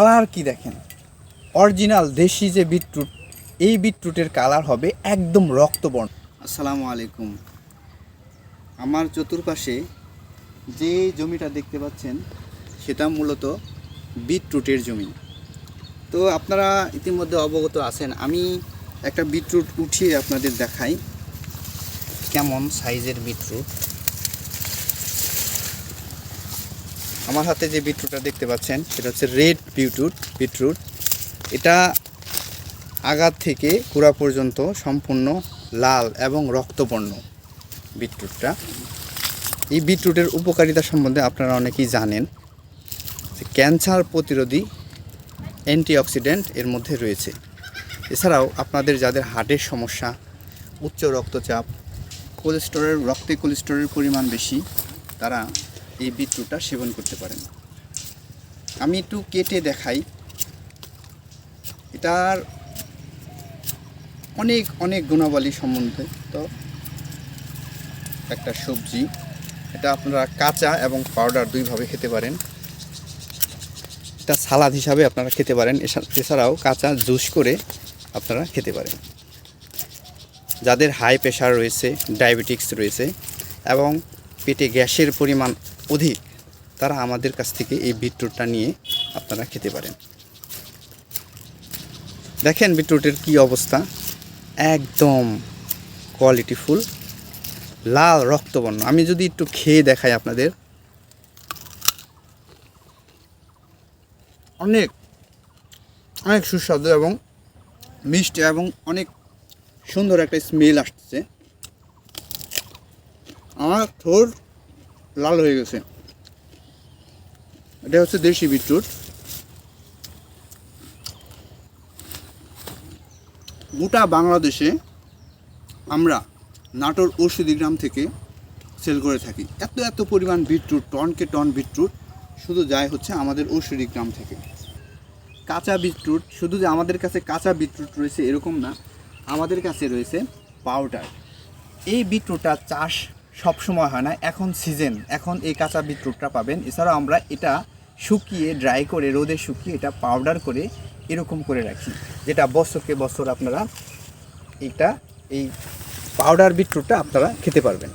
Colour কি দেখেন? Original দেশি যে বিটরুট, এই বিটরুটের কালার হবে একদম রক্তবর্ণ। আসসালামু আলাইকুম। আমার চতুর্পাশে যে জমিটা দেখতে পাচ্ছেন, সেটা মূলত বিটরুটের জমি। তো আপনারা ইতিমধ্যে অবগত আছেন, আমি একটা বিটরুট উঠিয়ে আপনাদের দেখাই। কেমন সাইজের বিটরুট? আমার হাতে যে বিটরুটটা দেখতে পাচ্ছেন, সেটা হচ্ছে রেড বিটরুট বিটরুট। এটা আগার থেকে গোড়া পর্যন্ত সম্পূর্ণ লাল এবং রক্তবর্ণ বিটরুটটা। এই বিটরুটের উপকারিতা সম্বন্ধে আপনারা অনেকেই জানেন যে ক্যান্সার প্রতিরোধী অ্যান্টিঅক্সিডেন্ট এর মধ্যে রয়েছে। এছাড়াও আপনাদের যাদের হার্টের সমস্যা, উচ্চ রক্তচাপ কোলেস্টোরের রক্তে কোলেস্টোরের পরিমাণ বেশি, তারা এই বিটরুটটা সেবন করতে পারেন। আমি একটু কেটে দেখাই। এটার অনেক অনেক গুণাবলী সম্বন্ধে। তো একটা সবজি, এটা আপনারা কাঁচা এবং পাউডার দুইভাবে খেতে পারেন। এটা সালাদ হিসাবে আপনারা খেতে পারেন। এছা- এছাড়াও কাঁচা জুস করে আপনারা খেতে পারেন। যাদের হাই প্রেশার রয়েছে, ডায়াবেটিক্স রয়েছে এবং পেটে গ্যাসের পরিমাণ অধিক, তারা আমাদের কাছ থেকে এই বিটরুটটা নিয়ে আপনারা খেতে পারেন। দেখেন বিটরুটের কি অবস্থা। একদম কোয়ালিটিফুল লাল রক্তবর্ণ। আমি যদি একটু খেয়ে দেখাই আপনাদের। অনেক অনেক সুস্বাদু এবং মিষ্টি এবং অনেক সুন্দর একটা স্মেল আসছে। আমার থোর লাল হয়ে গেছে। এটা হচ্ছে দেশি বিটরুট। গোটা বাংলাদেশে আমরা নাটোর ঔষধি গ্রাম থেকে সেল করে থাকি। এত এত পরিমাণ বিটরুট টনকে টন বিটরুট শুধু যায় হচ্ছে আমাদের ঔষধি গ্রাম থেকে। কাঁচা বিটরুট, শুধু যে আমাদের কাছে কাঁচা বিটরুট রয়েছে এরকম না, আমাদের কাছে রয়েছে পাউডার। এই বিটরুটটা চাষ সব সময় হয় না। এখন সিজন এখন এই কাঁচা বিটরুটটা পাবেন। এছাড়াও আমরা এটা শুকিয়ে ড্রাই করে, রোদে শুকিয়ে এটা পাউডার করে এরকম করে রাখি। যেটা বছরকে বছর আপনারা এটা, এই পাউডার বিটরুটটা আপনারা খেতে পারবেন।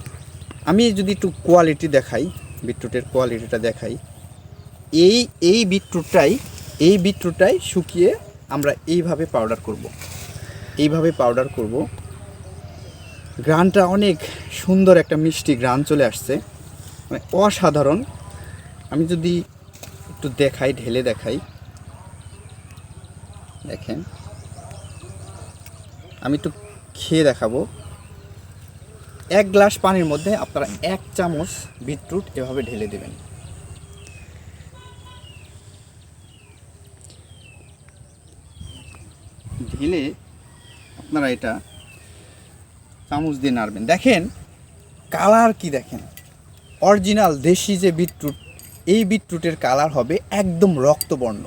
আমি যদি একটু কোয়ালিটি দেখাই, বিটরুটের কোয়ালিটিটা দেখাই। এই এই বিটরুটটাই এই বিটরুটটাই শুকিয়ে আমরা এইভাবে পাউডার করব। এইভাবে পাউডার করব। গ্রানটা অনেক সুন্দর একটা মিষ্টি গ্রান চলে আসছে। মানে অসাধারণ। আমি যদি একটু দেখাই, ঢেলে দেখাই। দেখেন। আমি একটু খেয়ে দেখাবো। এক গ্লাস পানির মধ্যে আপনারা এক চামচ বিটরুট এভাবে ঢেলে দেবেন। ঢেলে আপনারা এটা চামচ দিয়ে নাড়বেন। দেখেন, কালার কি দেখেন? অরিজিনাল দেশি যে বিটরুট, এই বিটরুটের কালার হবে একদম রক্তবর্ণ।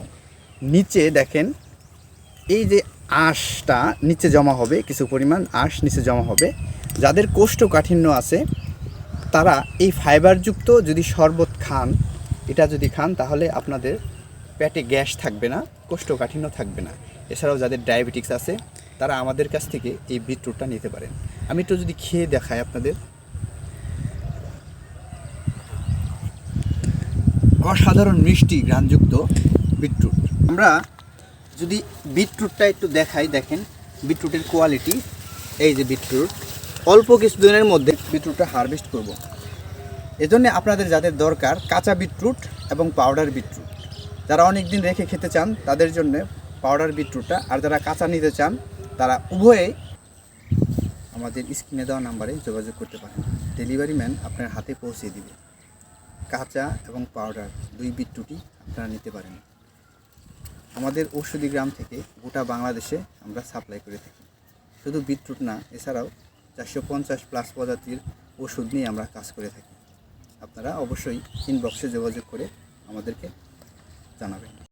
নিচে দেখেন, এই যে আঁশটা নিচে জমা হবে, কিছু পরিমাণ আঁশ নিচে জমা হবে। যাদের কোষ্ঠকাঠিন্য আছে, তারা এই ফাইবারযুক্ত যদি শরবত খান, এটা যদি খান, তাহলে আপনাদের পেটে গ্যাস থাকবে না, কোষ্ঠকাঠিন্য থাকবে না। এছাড়াও যাদের ডায়াবেটিক্স আছে, তারা আমাদের কাছ থেকে এই বিটরুটটা নিতে পারেন। আমি একটু যদি খেয়ে দেখাই আপনাদের। অসাধারণ মিষ্টি ঘ্রাণযুক্ত বিটরুট। আমরা যদি বিটরুটটা একটু দেখাই, দেখেন, বিটরুটের কোয়ালিটি। এই যে বিটরুট। অল্প কিছুদিনের মধ্যে বিটরুটটা হারভেস্ট করব। এজন্য আপনাদের যাদের দরকার কাঁচা বিটরুট এবং পাউডার বিটরুট। যারা অনেক দিন রেখে খেতে চান, তাদের জন্য পাউডার বিটরুটটা। আর যারা কাঁচা নিতে চান, তারা উভয়ে আমাদের স্ক্রিনে দেওয়া নাম্বারে যোগাযোগ করতে পারেন। ডেলিভারি ম্যান আপনার হাতে পৌঁছে দিবে। কাঁচা এবং পাউডার দুই বিটরুটই আপনারা নিতে পারেন। আমাদের ঔষধি গ্রাম থেকে গোটা বাংলাদেশে আমরা সাপ্লাই করে থাকি। শুধু বিটরুট না, এছাড়াও চারশো পঞ্চাশ প্লাস প্রজাতির ওষুধ নিয়ে আমরা কাজ করে থাকি। আপনারা অবশ্যই ইনবক্সে যোগাযোগ করে আমাদেরকে জানাবেন।